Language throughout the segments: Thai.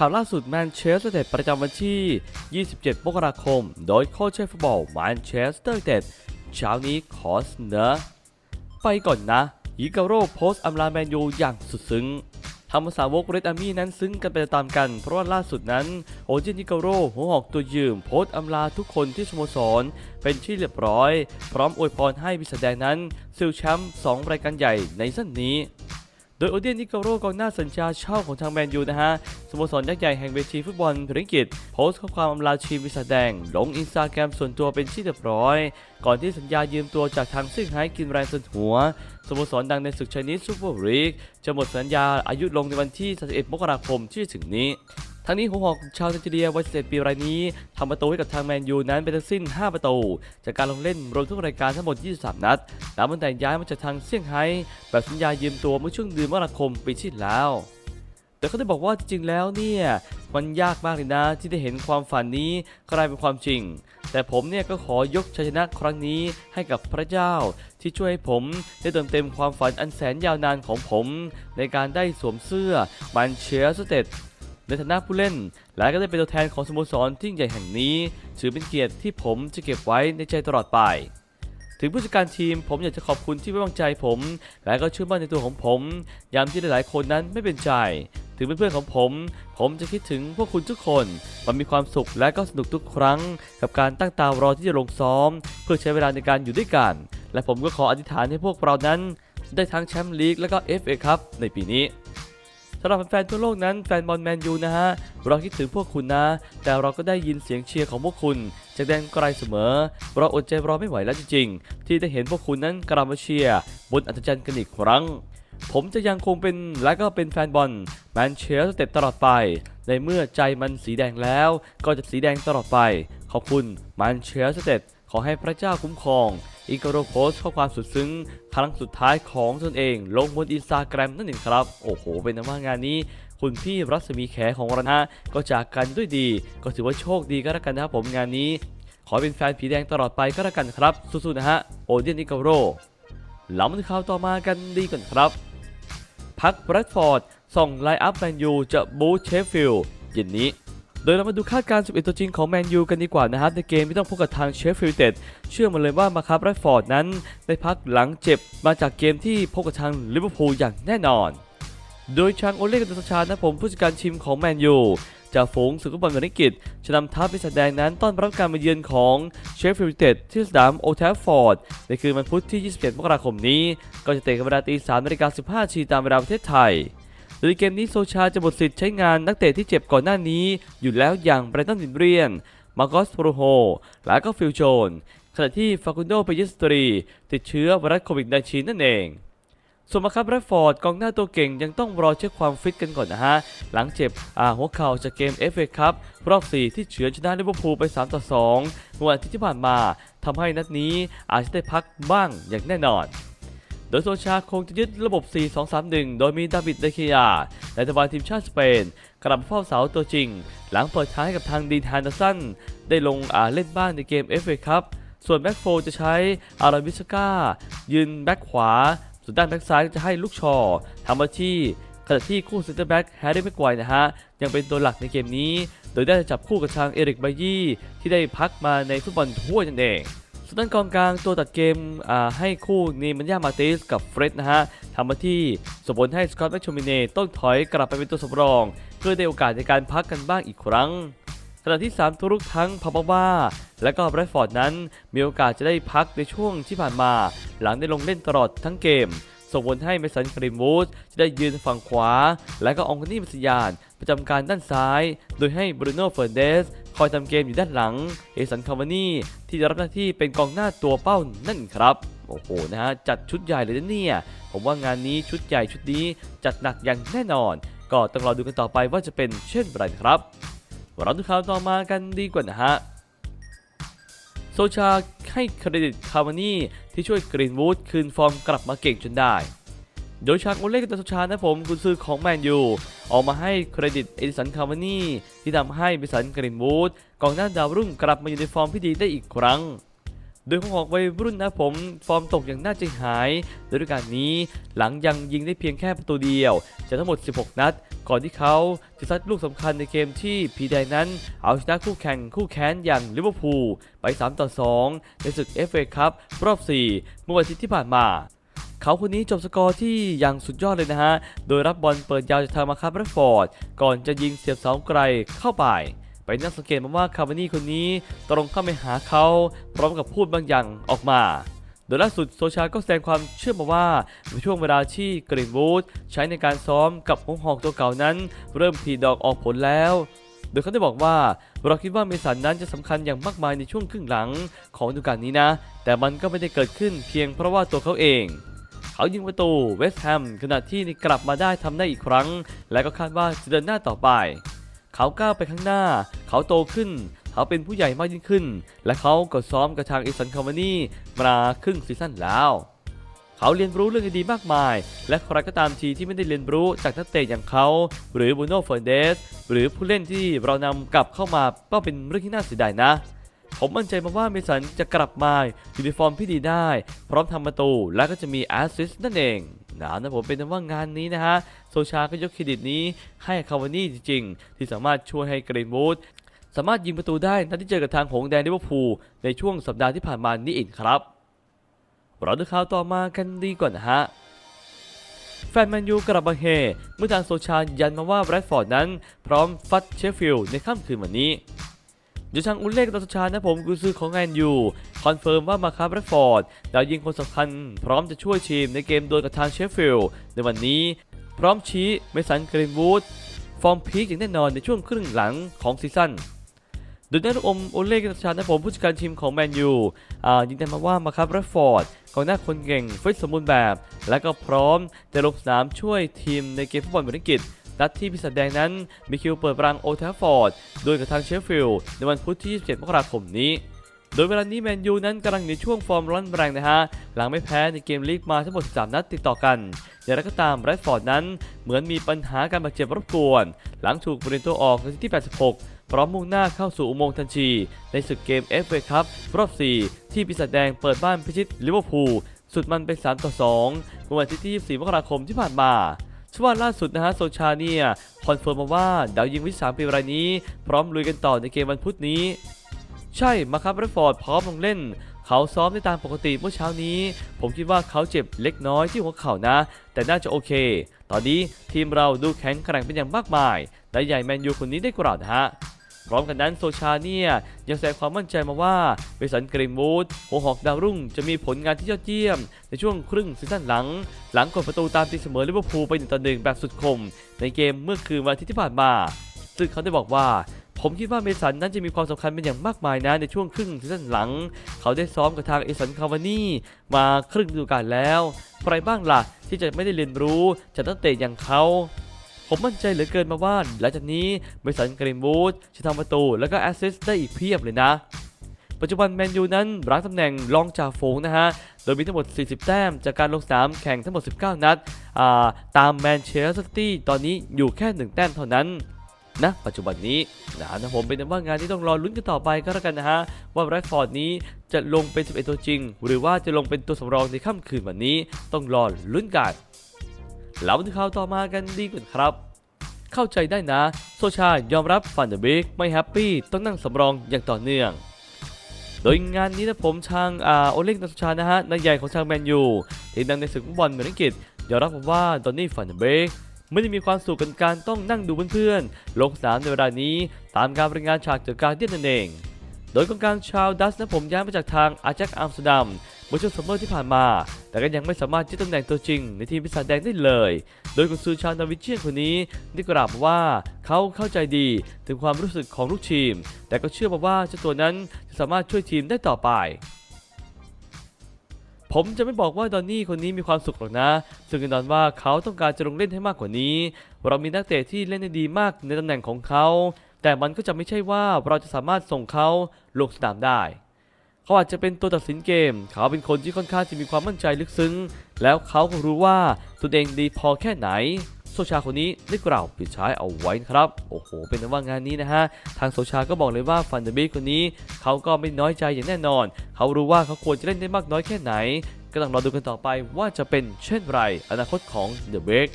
ข่าวล่าสุดแมนเชสเตอร์เต็ดประจำวันที่ 27 มกราคม โดยโค้ชเชฟฟุตบอลแมนเชสเตอร์เต็ดเช้านี้ขอเสนอไปก่อนนะฮิกาโร่โพสต์อำลาแมนยูอย่างสุดซึ้งทำเอาสาวกเรดอาร์มี่นั้นซึ้งกันไปตามกัน เพราะว่าล่าสุดนั้น โอเจนฮิกาโร่หัวหอกตัวยืมโพสต์อำลาทุกคนที่สโมสร เป็นที่เรียบร้อย พร้อมอวยพรให้บิสแดงนั้นซิลแชมป์2รายการใหญ่ในสั้นนี้ โดยโอเดียนนิโกโรกองหน้าสัญญาเช่าของทางแมนยูนะฮะสโมสรยักษ์ใหญ่แห่งเวทีฟุตบอลพริงกิตโพสต์ข้อความอำลาทีมวิสาแดง ลงอินสตาแกรมส่วนตัวเป็นที่เรียบร้อย ก่อนที่สัญญายืมตัวจากทางซิ่งไฮกินแรงสุดหัวสโมสรดังในศึกชนิดซูเปอร์ลีกจะหมดสัญญาอายุลงในวันที่31มกราคมที่ถึงนี้ ทั้งนี้หัวหอกชาวไนจีเรียวัย11ปีรายนี้ทำประตูให้กับทางแมนยูนั้นเป็นทั้งสิ้น 5 ประตู จากการลงเล่นรวมทุกรายการทั้งหมด 23 นัดหลังมันแต่ย้ายมาจากทางเซี่ยงไฮ้แบบสัญญายืมตัวเมื่อช่วงเดือนมกราคมปีที่แล้ว แต่เขาได้บอกว่าจริงๆแล้วเนี่ยมันยากมากเลยนะที่ได้เห็นความฝันนี้กลายเป็นความจริง แต่ผมเนี่ยก็ขอยกชัยชนะครั้งนี้ให้กับพระเจ้า ที่ช่วยให้ผมได้เติมเต็มความฝันอันแสนยาวนานของผม ในการได้สวมเสื้อมันเชียร์สเตด ในฐานะผู้เล่น และก็ได้เป็นตัวแทนของสโมสรที่ใหญ่แห่งนี้ ถือเป็นเกียรติที่ผมจะเก็บไว้ในใจตลอดไป ถึงผู้จัดการทีมผมอยากจะขอบคุณที่ไว้วางใจผม และก็เชื่อมั่นในตัวของผม ยามที่หลายๆคนนั้นไม่เป็นใจ ถึงเพื่อนๆของผม ผมจะคิดถึงพวกคุณทุกคน มันมีความสุขและก็สนุกทุกครั้ง กับการตั้งตารอที่จะลงซ้อม เพื่อใช้เวลาในการอยู่ด้วยกัน และผมก็ขออธิษฐานให้พวกเรานั้นได้ทั้งแชมป์ลีกและก็ FA ครับในปีนี้ำหรับแฟนๆทั่วโลกนั้นแฟนบอลแมนยูนะฮะเราคิดถึงพวกคุณนะ แต่เราก็ได้ยินเสียงเชียร์ของพวกคุณจากแดนไกลเสมอ เราอดใจรอไม่ไหวแล้วจริงๆ ที่ได้เห็นพวกคุณนั้นกลับมาเชียร์บนอัศจรรย์กันอีกครั้ง ผมจะยังคงเป็นและก็เป็นแฟนบอลแมนเชสเตอร์ตลอดไป ในเมื่อใจมันสีแดงแล้ว ก็จะสีแดงตลอดไป ขอบคุณแมนเชสเตอร์ขอให้พระเจ้าคุ้มครอง อิกโรโพสข้อความสุดซึ้ง ครั้งสุดท้ายของตนเอง ลงบนอินสตาแกรมนั่นเองครับ โอ้โห เป็นนะว่างานนี้คุณพี่รัศมีแขของเรานะฮะก็จากกันด้วยดี ก็ถือว่าโชคดีก็แล้วกันนะครับผมงานนี้ ขอเป็นแฟนผีแดงตลอดไปก็แล้วกันครับสู้ๆนะฮะโอเดียนอิกโรหลังมาถึงข่าวต่อมากันดีก่อนครับ พักแบรดฟอร์ดส่งไลน์อัพแมนยูจะบูเชฟฟิลด์เย็นนี้ โดยเรามาดูคาดการณ์11 ตัวจริงของแมนยูกันดีกว่านะครับในเกมที่ต้องพบกับทางเชฟฟิลด์เต็ดเชื่อมาเลยว่ามาครับแรฟอร์ดนั้น ได้พักหลังเจ็บมาจากเกมที่พบกับทางลิเวอร์พูลอย่างแน่นอน โดยชางโอเล่กันตชานะผมผู้จัดการทีมของแมนยูจาฝูงสุขบอลเมริกิจจะนำทัพไปแสดงนั้นต้อนรับการมาเยือนของเชฟฟิลด์เต็ดที่สนามโอแทฟฟอร์ดในคืนวันพุธที่ 27 มกราคมนี้ ก็จะเตะกันเวลาตี3นาฬิกา15นาทีตามเวลาประเทศไทย ยเกมนี้โซชาจะหมดสิทธิ์ใช้งานนักเตะที่เจ็บก่อนหน้านี้ อยู่แล้วอย่างไบรตันวินเรียน มาร์กอสโปรโฮ และก็ฟิลโจนขณะที่ฟาคุนโดเปยสตรี ติดเชื้อไวรัสโควิด -19 นั่นเองส่วนมาครับแรดฟอร์ดกองหน้าตัวเก่งยังต้องรอเช็คความฟิตกันก่อนนะฮะ หลังเจ็บอาหัวเข่าจากเกม FA ครับรอบ 4 ที่เฉือนชนะลิเวอร์พูลไป 3 ต่อ2เมื่อวันที่ผ่านมาทำให้นัดนี้อาจจะได้พักบ้างอย่างแน่นอน โดยโซชาคงจะยึดระบบ 4-2-3-1 โดยมีดาวิดเดเคยาในตะวันทีมชาติสเปน กลับเฝ้าเสาตัวจริง หลังเปิดท้ายกับทางดีนฮานเดอร์สันได้ลงอาเล่นบ้างในเกม FA ครับส่วนแบ็กโฟจะใช้อาราบิสกายืนแบ็กขวา ส่วนด้านแบ็กซ้ายจะให้ลูกชอทำหน้าที่ขณะที่คู่เซนเตอร์แบ็กแฮร์รี่แม็กไกวร์นะฮะ ยังเป็นตัวหลักในเกมนี้ โดยได้จับคู่กับทางเอริกบายี่ที่ได้พักมาในฟุตบอลถ้วนั่นเอง ส่วนด้านกองกลางตัวตัดเกมให้คู่นีมันยามาติสกับเฟร็ดนะฮะทำหน้าที่ส่งผลให้สกอตแมชโชมิเน่ต้องถอยกลับไปเป็นตัวสำรอง เพื่อได้โอกาสในการพักกันบ้างอีกครั้งขณะที่ 3 ตัวรุกทั้งพาบาบ้าและก็แบรดฟอร์ดนั้น มีโอกาสจะได้พักในช่วงที่ผ่านมา หลังได้ลงเล่นตลอดทั้งเกม ส่งผลให้เมสันกริมวูดจะได้ยืนฝั่งขวา และก็องคนี่มัสยาน ประจำการด้านซ้าย โดยให้บรูโน่เฟอร์เดส คอยทำเกมอยู่ด้านหลังเอสันคาวานี่ที่จะรับหน้าที่เป็นกองหน้าตัวเป้านั่นครับโอ้โหนะฮะจัดชุดใหญ่เลยนะเนี่ย ผมว่างานนี้ชุดใหญ่ชุดนี้จัดหนักอย่างแน่นอน ก็ต้องรอดูกันต่อไปว่าจะเป็นเช่นไรครับเราดูข่าวต่อมากันดีกว่านะฮะโซชาให้เครดิตคาวานี่ที่ช่วยกรีนวูดคืนฟอร์มกลับมาเก่งจนได้ โดยชาโอเล่กับโซชานะผมกุนซือของแมนยูออกมาให้เครดิตเอดิสันคาวานี่ที่ทำให้บิสันกรีนวูดกองหน้าดาวรุ่งกลับมาอยู่ในฟอร์มที่ดีได้อีกครั้ง โดยของออกวัยรุ่นนะผม ฟอร์มตกอย่างน่าใจหายโดยฤดูกาลนี้หลังยังยิงได้เพียงแค่ประตูเดียวจากทั้งหมด 16 นัด ก่อนที่เขาจะซัดลูกสำคัญในเกมที่พีแดงนั้น เอาชนะคู่แข่งคู่แค้นอย่างลิเวอร์พูลไป 3 ต่อ 2 ในศึก FA ครับรอบ 4 เมื่อวันอาทิตย์ที่ผ่านมา เขาคนนี้จบสกอร์ที่อย่างสุดยอดเลยนะฮะ โดยรับบอลเปิดยาวจากทางมาคาร์แรฟอร์ด ก่อนจะยิงเสียบเสาไกลเข้าไปไปนักสังเกตมาว่าคาร์วานี่คนนี้ตรงเข้าไปหาเขาพร้อมกับพูดบางอย่างออกมา โดยล่าสุดโซชาก็แสดงความเชื่อมาว่าในช่วงเวลาที่กรีนวูดใช้ในการซ้อมกับหงหอกตัวเก่านั้น เริ่มผลิดอกออกผลแล้ว โดยเขาได้บอกว่าเราคิดว่าเมสันนั้นจะสำคัญอย่างมากมายในช่วงครึ่งหลังของฤดูกาลนี้นะ แต่มันก็ไม่ได้เกิดขึ้นเพียงเพราะว่าตัวเขาเอง เขายิงประตูเวสต์แฮมขณะที่กลับมาได้ทำได้อีกครั้ง และก็คาดว่าจะเดินหน้าต่อไป เขาก้าวไปข้างหน้า เขาโตขึ้น เขาเป็นผู้ใหญ่มากยิ่งขึ้น และเขาก็ซ้อมกับทางอิสันคาวานีมาครึ่งซีซั่นแล้วเขาเรียนรู้เรื่องดีๆมากมาย และใครก็ตามทีที่ไม่ได้เรียนรู้จากนักเตะอย่างเขา หรือบูโน่เฟอร์เดส หรือผู้เล่นที่เรานำกลับเข้ามาก็เป็นเรื่องที่น่าเสียดายนะ ผมมั่นใจมาว่าเมสันจะกลับมาอยู่ในฟอร์มที่ดีได้ พร้อมทำประตูและก็จะมีแอสซิสต์นั่นเองนะนะผมเป็นว่างานนี้นะฮะ โซชาก็ยกเครดิตนี้ให้คาวานี่จริงๆ ที่สามารถช่วยให้เกรนวูดสามารถยิงประตูได้นัดที่เจอกับทางหงแดงลิเวอร์พูลในช่วงสัปดาห์ที่ผ่านมานี่เองครับเราดูข่าวต่อมากันดีก่อนนะฮะแฟนแมนยูกลับมาเฮเมื่อทางโซชายันมาว่าแบรดฟอร์ดนั้น พร้อมฟัดเชฟฟิลด์ในค่ำคืนวันนี้ ยทางอุลเล่กตาโซชานะผมกุซื้อของแมนยูคอนเฟิร์มว่ามาคาแบรฟอร์ดดาวยิงคนสำคัญ พร้อมจะช่วยทีมในเกมโดนกับทางเชฟฟิลด์ในวันนี้ พร้อมชี้เมสันกรีนวูดฟอร์มพีคอย่างแน่นอนในช่วงครึ่งหลังของซีซั่นโดยนักลูกอมโอเล่กิตาชานะผมผู้จัดการทีมของแมนยูยืนยันมาว่ามาครับแรดฟอร์ดกองหน้าคนเก่งฟิตสมบูรณ์แบบ และก็พร้อมจะลงสนามช่วยทีมในเกมฟุตบอลบริกิต นัดที่พิศดแดงนั้นมีคิวเปิดรังโอลด์แทฟฟอร์ดโดยกับทางเชฟฟิลด์ในวันพุธที่ 27 มกราคมนี้ โดยเวลานี้แมนยูนั้นกำลังอยู่ในช่วงฟอร์มร้อนแรงนะฮะ หลังไม่แพ้ในเกมลีกมาทั้งหมด 3 นัดติดต่อกันอย่างไรก็ตามแรดฟอร์ดนั้นเหมือนมีปัญหาการบาดเจ็บรบกวน หลังถูกเปลี่ยนตัวออกในที่ 86 พร้อมมุ่งหน้าเข้าสู่อุโมงค์ทันทีในศึกเกม FA ครับรอบ 4 ที่ปีศาจแดงเปิดบ้านพิชิตลิเวอร์พูลสุดมันเป็น3ต่อ2เมื่อวันที่24มกราคมที่ผ่านมา ช่วงล่าสุดนะฮะโซชาเนี่ยคอนเฟิร์มมาว่าดาวยิงวิสามปีรายนี้ พร้อมลุยกันต่อในเกมวันพุธนี้ ใช่มาครับแรฟฟอร์ดพร้อมลงเล่น เขาซ้อมได้ตามปกติเมื่อเช้านี้ ผมคิดว่าเขาเจ็บเล็กน้อยที่หัวเข่านะ แต่น่าจะโอเค ตอนนี้ทีมเราดูแข็งแกร่งเป็นอย่างมากมายและใหญ่แมนยูคนนี้ได้กล่าวนะฮะ พร้อมกันนั้นโซชาเนี่ยยังแสดงความมั่นใจมาว่าเบสันกรีนวูดหัวหอกดาวรุ่งจะมีผลงานที่ยอดเยี่ยม ในช่วงครึ่งซีซั่นหลัง หลังกดประตูตามตีเสมอลิเวอร์พูลไป1ต่อ1แบบสุดคม ในเกมเมื่อคืนวันอาทิตย์ที่ผ่านมา ซึ่งเขาได้บอกว่าผมคิดว่าเมสันนั้นจะมีความสำคัญเป็นอย่างมากมายนะในช่วงครึ่งซีซั่นหลัง เขาได้ซ้อมกับทางเอสันคาวานี่มาครึ่งฤดูกาลแล้ว ใครบ้างล่ะที่จะไม่ได้เรียนรู้จากนักเตะอย่างเขา ผมมั่นใจเหลือเกินมาว่าหลังจากนี้เมสันกรีนวูดจะทำประตูแล้วก็แอสซิสต์ได้อีกเพียบเลยนะ ปัจจุบันแมนยูนั้นรั้งตำแหน่งรองจ่าฝูงนะฮะ โดยมีทั้งหมด 40 แต้มจากการลงสนามแข่งทั้งหมด 19 นัดาตามแมนเชสเตอร์ซิตี้ตอนนี้อยู่แค่ 1 แต้มเท่านั้นนะปัจจุบันนี้นะนะผมเป็นว่างานที่ต้องรอลุ้นกันต่อไปก็แล้วกันนะฮะ ว่าแรดฟอร์ดนี้จะลงเป็น 11 ตัวจริง หรือว่าจะลงเป็นตัวสำรองในค่ำคืนวันนี้ต้องรอลุ้นกัน เรามาดูข่าวต่อมากันดีกว่าครับ เข้าใจได้นะ โซชายอมรับฟันเดอร์เบกไม่แฮปปี้ต้องนั่งสำรองอย่างต่อเนื่องโดยงานนี้นะผมทางอาโอเล็กนัสชานะฮะนายใหญ่ของทางแมนยูที่ดังในศึกฟุตบอลเมริกิตยอมรับว่าดอนนี่ฟันเดอร์เบกไม่ได้มีความสุขกับการต้องนั่งดูเพื่อนๆ ลงสนามในเวลานี้ตามการรายงานฉากจากการเดียนนั่นเอง โดยกองกลางชาวดัสนะผมย้ายมาจากทางอาแจ็คอัมสเตอร์ดัม เมื่อช่วงซัมเมอร์ที่ผ่านมา แต่ก็ยังไม่สามารถยึดตำแหน่งตัวจริง ในทีมพิศาจแดงได้เลย โดยกุนซือชาวนาวิเชียนคนนี้ได้กล่าวว่าเขาเข้าใจดีถึงความรู้สึกของลูกทีม แต่ก็เชื่อมาว่าเจ้าตัวนั้นจะสามารถช่วยทีมได้ต่อไปผมจะไม่บอกว่าดอนนี่คนนี้มีความสุขหรอกนะ ซึ่งแน่นอนว่าเขาต้องการจะลงเล่นให้มากกว่านี้ เรามีนักเตะที่เล่นได้ดีมากในตำแหน่งของเขา แต่มันก็จะไม่ใช่ว่าเราจะสามารถส่งเขาลงสนามได้ เขาอาจจะเป็นตัวตัดสินเกม เขาเป็นคนที่ค่อนข้างจะมีความมั่นใจลึกซึ้ง แล้วเขาก็รู้ว่าตัวเองดีพอแค่ไหนโซชาคนนี้ได้กล่าวปิดท้ายเอาไว้ครับ โอ้โห เป็นว่างานนี้นะฮะ ทางโซชาก็บอกเลยว่าฟันเดอร์บีคนนี้ เขาก็ไม่น้อยใจอย่างแน่นอน เขารู้ว่าเขาควรจะเล่นได้มากน้อยแค่ไหน ก็ต้องรอดูกันต่อไปว่าจะเป็นเช่นไร อนาคตของเดอะเบก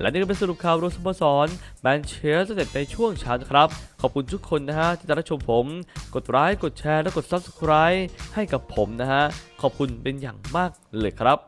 และนี่ก็เป็นสรุปข่าวรวมสโมสรแมนเชสเตอร์ยูไนเต็ดในช่วงเช้าครับ ขอบคุณทุกคนนะฮะที่ติดตามชมผม กดไลค์กดแชร์และกด Subscribe ให้กับผมนะฮะขอบคุณเป็นอย่างมากเลยครับ